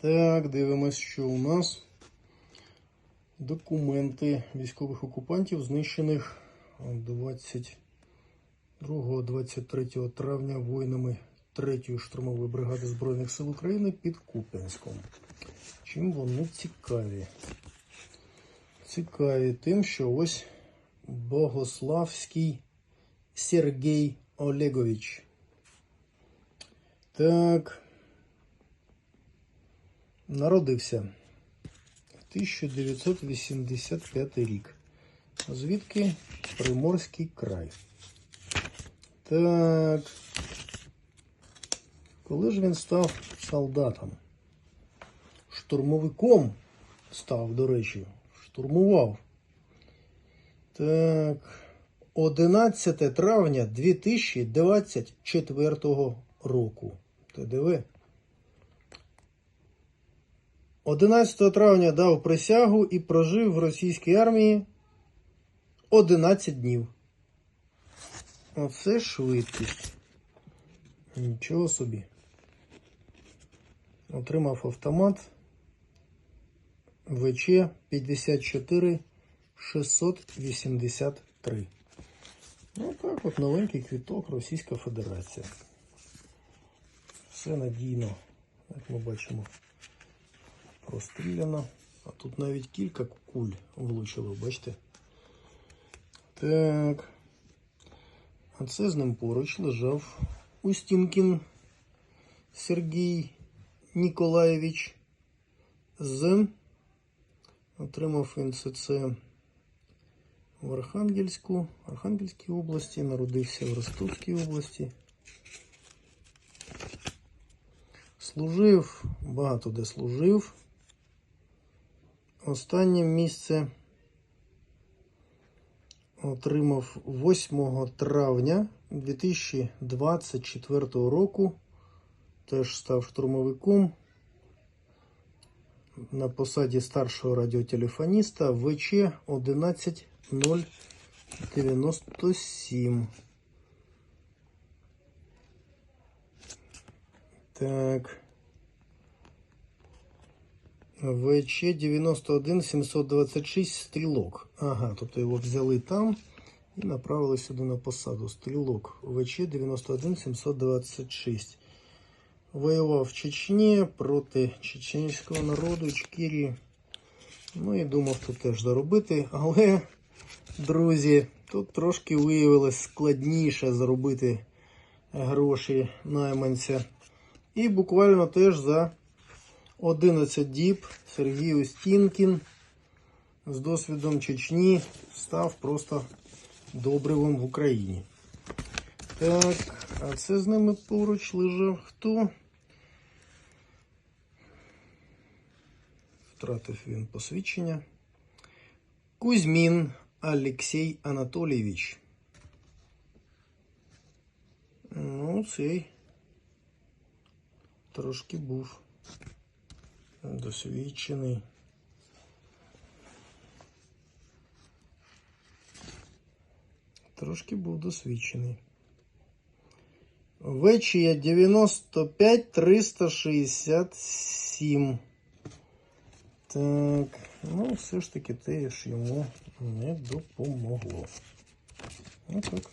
Так, дивимось, що у нас. Документи військових окупантів, знищених 22-23 травня воїнами 3-ї штурмової бригади Збройних сил України під Куп'янськом. Чим вони цікаві? Цікаві тим, що ось Богославський Сергій Олегович. Так. Народився 1985 рік. Звідки Приморський край. Так. Коли ж він став солдатом? Штурмовиком став, до речі, штурмував. Так. 11 травня 2024 року. ТДВ. 11 травня дав присягу і прожив в російській армії 11 днів. Оце швидкість. Нічого собі. Отримав автомат ВЧ 54 683. Ну так от новенький квіток Російська Федерація. Все надійно, як ми бачимо, простріляно. А тут навіть кілька куль влучило, бачите? Так. А це з ним поруч лежав Устінкін Сергій Ніколаєвич з отримав це в Архангельську, Архангельській області, народився в Ростовській області. Служив, багато де служив. Останнє місце отримав 8 травня 2024 року. Теж став штурмовиком на посаді старшого радіотелефоніста ВЧ 11097. Так. ВЧ 91 726 стрілок. Ага, тобто його взяли там і направили сюди на посаду. Стрілок ВЧ 91 726. Воював в Чечні проти чеченського народу, Ічкірії. Ну і думав тут теж заробити. Але, друзі, тут трошки виявилось складніше заробити гроші найманця. І буквально теж за 11 діб Сергій Устінкін з досвідом Чечні став просто добривом в Україні. Так, а це з ними поруч лежав хто? Втратив він посвідчення. Кузьмін Олексій Анатолійович. Ну, цей трошки був досвідчений. Трошки був досвідчений. Вечія 95 367. Так, ну все ж таки теж йому не допомогло. Ну так.